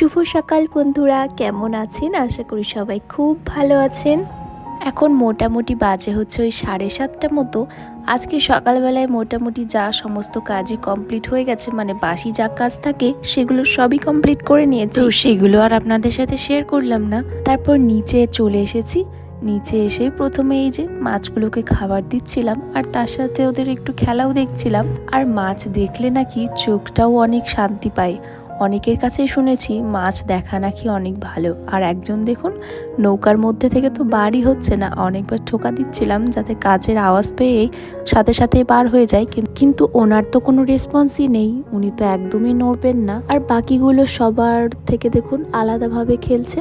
শুভ সকাল বন্ধুরা কেমন আছেন? আশা করি সবাই খুব ভালো আছেন। এখন মোটামুটি বাজে হচ্ছে ওই সাড়ে সাতটা মতো। আজকে সকালবেলায় মোটামুটি যা সমস্ত কাজই কমপ্লিট হয়ে গেছে মানে বাসি যা কাজ থাকে সেগুলো সবই কমপ্লিট করে নিয়েছি। তো সেগুলো আর আপনাদের সাথে শেয়ার করলাম না। তারপর নিচে চলে এসেছি। নিচে এসে প্রথমে এই যে মাছগুলোকে খাবার দিচ্ছিলাম আর তার সাথে ওদের একটু খেলাও দেখছিলাম। আর মাছ দেখলে নাকি চোখটাও অনেক শান্তি পায়। অনেকের কাছেই শুনেছি মাছ দেখা নাকি অনেক ভালো। আর একজন দেখুন, নৌকার মধ্যে থেকে তো বাড়ি হচ্ছে না। অনেকবার ঠোকা দিচ্ছিলাম যাতে কাজের আওয়াজ পেয়েই সাথে সাথে বার হয়ে যায়। কিন্তু ওনার তো কোনো রেসপন্সই নেই। উনি তো একদমই নড়বেন না। আর বাকিগুলো সবার থেকে দেখুন আলাদাভাবে খেলছে।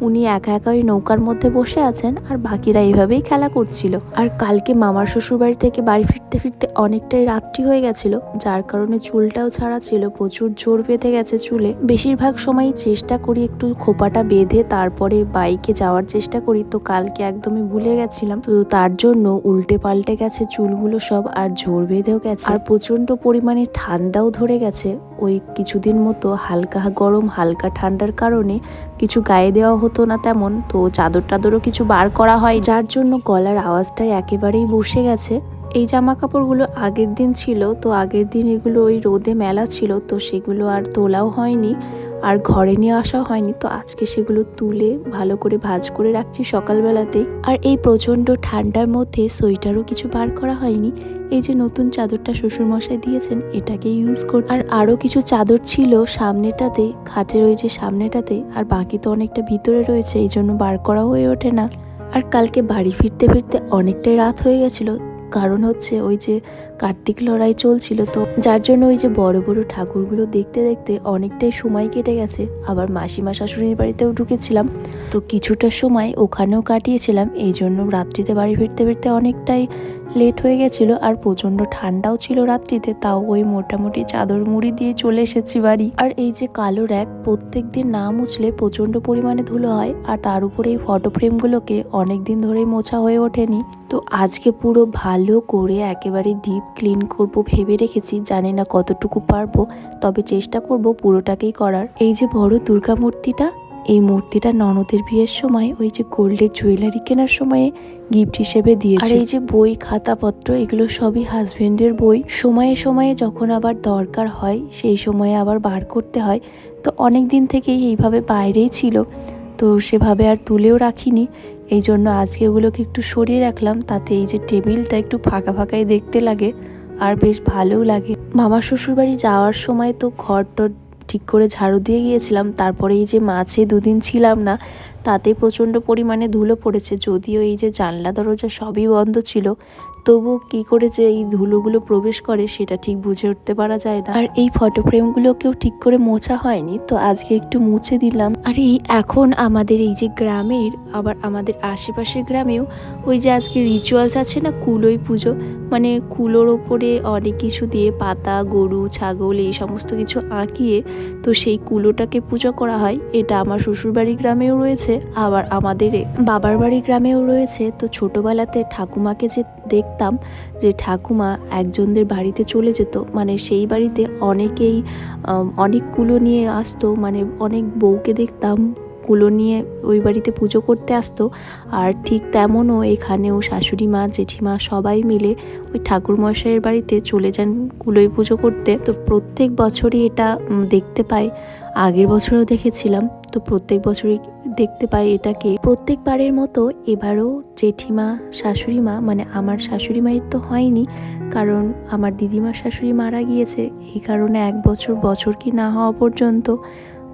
উনি একা একা ওই নৌকার মধ্যে বসে আছেন, আর বাকিরা এইভাবেই খেলা করছিল। আর কালকে মামার শ্বশুরবাড়ি থেকে বাড়ি ফিরতে ফিরতে অনেকটাই রাত্রি হয়ে গেছিল, যার কারণে চুলটাও ছাড়া ছিল, প্রচুর জোর বেঁধে গেছে চুলে। বেশিরভাগ সময়ই চেষ্টা করি একটু খোপাটা বেঁধে তারপরে বাইকে যাওয়ার চেষ্টা করি, তো কালকে একদমই ভুলে গেছিলাম। তো তার জন্য উল্টে পাল্টে গেছে চুলগুলো সব আর জোর বেঁধেও গেছে। আর প্রচণ্ড পরিমাণে ঠান্ডাও ধরে গেছে। ওই কিছুদিন মতো হালকা গরম, হালকা ঠান্ডার কারণে কিছু গায়ে দেওয়া হতো না তেমন, তো চাদর টাদরও কিছু বার করা হয় যার জন্য গলার আওয়াজটাই একেবারেই বসে গেছে। এই জামা কাপড়গুলো আগের দিন ছিল, তো আগের দিন এগুলো ওই রোদে মেলা ছিল, তো সেগুলো আর তোলাও হয়নি, আর ঘরে নিয়ে আসাও হয়নি, তো আজকে সেগুলো তুলে ভালো করে ভাজ করে রাখছি সকালবেলাতেই। আর এই প্রচণ্ড ঠান্ডার মধ্যে সোয়েটারও কিছু বার করা হয়নি, এই যে নতুন চাদরটা শ্বশুরমশাই দিয়েছেন, এটাকে ইউজ করছি। আর আরও কিছু চাদর ছিল সামনেটাতে, খাটের ওই যে সামনেটাতে, আর বাকি তো অনেকটা ভিতরে রয়েছে, এই জন্য বার করা হয়ে ওঠে না। আর কালকে বাড়ি ফিরতে ফিরতে অনেকটাই রাত হয়ে গেছিল কারণ হচ্ছে ওই যে কার্তিক লড়াই চলছিল তো, যার জন্য ওই যে বড় বড় ঠাকুরগুলো দেখতে দেখতে অনেকটাই সময় কেটে গেছে। আবার মাসিমা শাশুড়ির বাড়িতেও ঢুকেছিলাম। তো কিছুটা সময় ওখানেও কাটিয়েছিলাম এই জন্য রাত্রিতে বাড়ি ফিরতে ফিরতে অনেকটাই লেট হয়ে গেছিল আর প্রচণ্ড ঠান্ডাও ছিল রাত্রিতে, তাও ওই মোটামুটি চাদর মুড়ি দিয়ে চলে এসেছি বাড়ি। আর এই যে কালো র্যাক প্রত্যেক দিন না মুছলে প্রচণ্ড পরিমাণে ধুলো হয় আর তার উপরে এই ফটো ফ্রেমগুলোকে অনেক দিন ধরেই মোছা হয়ে ওঠেনি। তো আজকে পুরো ভালো করে একেবারে ডিপ ক্লিন করব, ভেবে রেখেছি, জানি না কতটুকু পারব, তবে চেষ্টা করব পুরোটাকেই করার। এই যে বড় দুর্গা মূর্তিটা, এই মূর্তিটা ননদের বিয়ের সময় ওই যে গোল্ডের জুয়েলারি কেনার সময়ে গিফট হিসেবে দিয়েছে। আর এই যে বই, খাতাপত্র, এগুলো সবই হাজবেন্ডের বই। সময়ে সময়ে যখন আবার দরকার হয়, সেই সময়ে আবার বার করতে হয়। তো অনেক দিন থেকেই এইভাবে বাইরেই ছিল। তো সেভাবে আর তুলেও রাখিনি। এই জন্য আজকে ওগুলোকে একটু সরিয়ে রাখলাম। তাতে এই যে টেবিলটা একটু ফাঁকা ফাঁকাই দেখতে লাগে আর বেশ ভালোও লাগে। মামা শ্বশুরবাড়ি যাওয়ার সময় তো ঘর টর ঠিক করে ঝাড়ু দিয়ে গিয়েছিলাম। তারপরে এই যে মাছে দুদিন ছিলাম না, তাতে প্রচণ্ড পরিমাণে ধুলো পড়েছে। যদিও এই যে জানলা দরজা সবই বন্ধ ছিল তবু কি করে যে এই ধুলোগুলো প্রবেশ করে সেটা ঠিক বুঝে উঠতে পারা যায় না। আর এই ফটো ফ্রেমগুলোকেও ঠিক করে মোছা হয়নি, তো আজকে একটু মুছে দিলাম। আর এই এখন আমাদের এই যে গ্রামের, আবার আমাদের আশেপাশের গ্রামেও ওই যে আজকে রিচুয়ালস আছে না কুলোই পুজো মানে কুলোর ওপরে অনেক কিছু দিয়ে পাতা, গরু, ছাগল, এই সমস্ত কিছু আঁকিয়ে তো সেই কুলোটাকে পুজো করা হয়। এটা আমার শ্বশুরবাড়ির গ্রামেও রয়েছে, আবার আমাদের বাবার বাড়ির গ্রামেও রয়েছে। তো ছোটবেলাতে ঠাকুমাকে যে দেখতাম যে ঠাকুমা একজনদের বাড়িতে চলে যেত। মানে সেই বাড়িতে অনেকেই অনেক কুলো নিয়ে আসতো। মানে অনেক বউকে দেখতাম কুলো নিয়ে ওই বাড়িতে পুজো করতে আসতো। আর ঠিক তেমনও এখানেও শাশুড়ি মা, জেঠিমা সবাই মিলে ওই ঠাকুর মশাইয়ের বাড়িতে চলে যান কুলোই পুজো করতে। তো প্রত্যেক বছরই এটা দেখতে পাই। আগের বছরও দেখেছিলাম। তো প্রত্যেক বছরই দেখতে পাই এটাকে। প্রত্যেকবারের মতো এবারও জেঠিমা শাশুড়ি মা মানে আমার শাশুড়ি মায়ের তো হয়নি, কারণ আমার দিদিমার শাশুড়ি মারা গিয়েছে, এই কারণে এক বছর বছর কি না হওয়া পর্যন্ত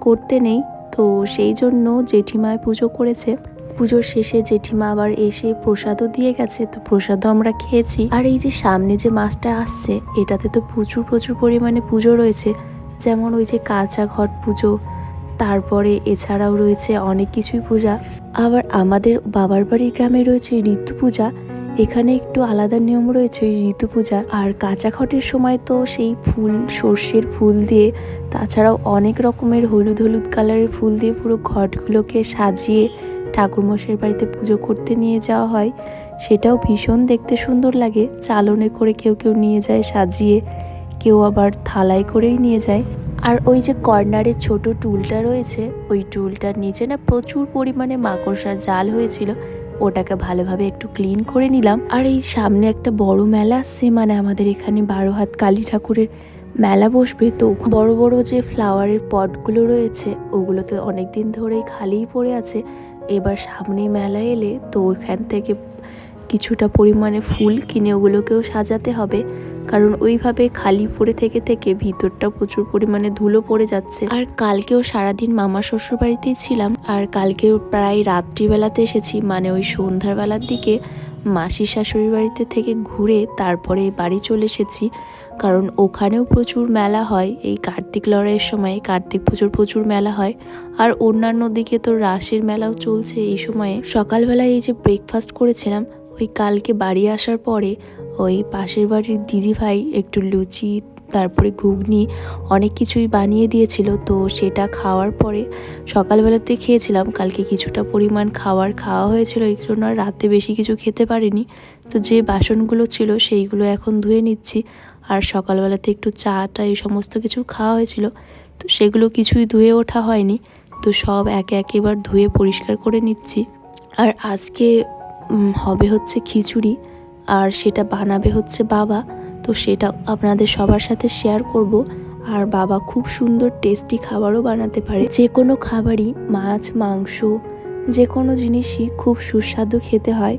করতে নেই। তো সেই জন্য জেঠিমায় পুজো করেছে। পুজোর শেষে জেঠিমা আবার এসে প্রসাদও দিয়ে গেছে, তো প্রসাদও আমরা খেয়েছি। আর এই যে সামনে যে মাছটা আসছে, এটাতে তো প্রচুর প্রচুর পরিমাণে পুজো রয়েছে। যেমন ওই যে কাঁচা ঘট পুজো তারপরে এছাড়াও রয়েছে অনেক কিছুই পূজা। আবার আমাদের বাবার বাড়ির গ্রামে রয়েছে ঋতু পূজা। এখানে একটু আলাদা নিয়ম রয়েছে ঋতু পূজা। আর কাঁচা ঘটের সময় তো সেই ফুল, সর্ষের ফুল দিয়ে, তাছাড়াও অনেক রকমের হলুদ হলুদ কালারের ফুল দিয়ে পুরো ঘটগুলোকে সাজিয়ে ঠাকুরমশাইয়ের বাড়িতে পুজো করতে নিয়ে যাওয়া হয়। সেটাও ভীষণ দেখতে সুন্দর লাগে। চালনে করে কেউ কেউ নিয়ে যায় সাজিয়ে, কেউ আবার থালায় করেই নিয়ে যায়। আর ওই যে কর্নারে ছোট টুলটা রয়েছে, ওই টুলটার নিচে না প্রচুর পরিমাণে মাকড়সার জাল হয়েছিল। ওটাকে ভালোভাবে একটু ক্লিন করে নিলাম। আর এই সামনে একটা বড় মেলা আসছে মানে আমাদের এখানে বারো হাত কালী ঠাকুরের মেলা বসবে। তো বড় বড় যে ফ্লাওয়ারের পটগুলো রয়েছে, ওগুলোতে অনেক দিন ধরেই খালিই পড়ে আছে। এবার সামনে মেলা এলে তো ওইখান থেকে কিছুটা পরিমাণে ফুল কিনে ওগুলোকেও সাজাতে হবে। কারণ ওইভাবে খালি পড়ে থেকে থেকে ভিতরটা প্রচুর পরিমাণে ধুলো পড়ে যাচ্ছে। আর কালকেও সারাদিন মামা শ্বশুর বাড়িতেই ছিলাম। আর কালকেও প্রায় রাত্রিবেলাতে এসেছি। মানে ওই সন্ধ্যার বেলার দিকে মাসি শাশুড়ি বাড়িতে থেকে ঘুরে তারপরে বাড়ি চলে এসেছি। কারণ ওখানেও প্রচুর মেলা হয়। এই কার্তিক লড়াইয়ের সময় কার্তিক পুজোর প্রচুর মেলা হয়। আর অন্যান্য দিকে তো রাসের মেলাও চলছে এই সময়ে। সকালবেলায় এই যে ব্রেকফাস্ট করেছিলাম ওই কালকে বাড়ি আসার পরে ওই পাশের বাড়ির দিদিভাই একটু লুচি, তারপরে ঘুগনি অনেক কিছুই বানিয়ে দিয়েছিল। তো সেটা খাওয়ার পরে সকালবেলাতে খেয়েছিলাম। কালকে কিছুটা পরিমাণ খাবার খাওয়া হয়েছিল। এই জন্য আর রাতে বেশি কিছু খেতে পারিনি। তো যে বাসনগুলো ছিল সেইগুলো এখন ধুয়ে নিচ্ছি। আর সকালবেলাতে একটু চা, টা এই সমস্ত কিছু খাওয়া হয়েছিল। তো সেগুলো কিছুই ধুয়ে ওঠা হয়নি। তো সব একে একে এবার ধুয়ে পরিষ্কার করে নিচ্ছি। আর আজকে হবে হচ্ছে খিচুড়ি, আর সেটা বানাবে হচ্ছে বাবা। তো সেটা আপনাদের সবার সাথে শেয়ার করব, আর বাবা খুব সুন্দর টেস্টি খাবারও বানাতে পারে। যে কোনো খাবারই, মাছ, মাংস, যে কোনো জিনিসই খুব সুস্বাদু খেতে হয়,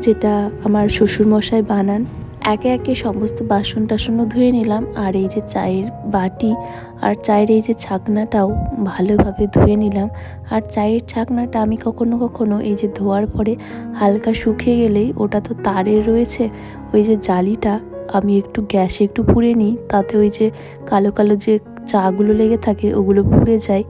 যেটা আমার শ্বশুরমশাই বানান। একে একে সমস্ত বাসন টাসনও ধুয়ে নিলাম, আর এই যে চায়ের বাটি আর চায়ের এই যে ছাকনাটাও ভালোভাবে ধুয়ে নিলাম। আর চায়ের ছাকনাটা আমি কখনো কখনো এই যে ধোয়ার পরে হালকা শুকিয়ে গেলেই ওটা তো তারের রয়েছে, ওই যে জালিটা আমি একটু গ্যাসে একটু পুড়ে নিই, তাতে ওই যে কালো কালো যে চাগুলো লেগে থাকে ওগুলো পুড়ে যায়।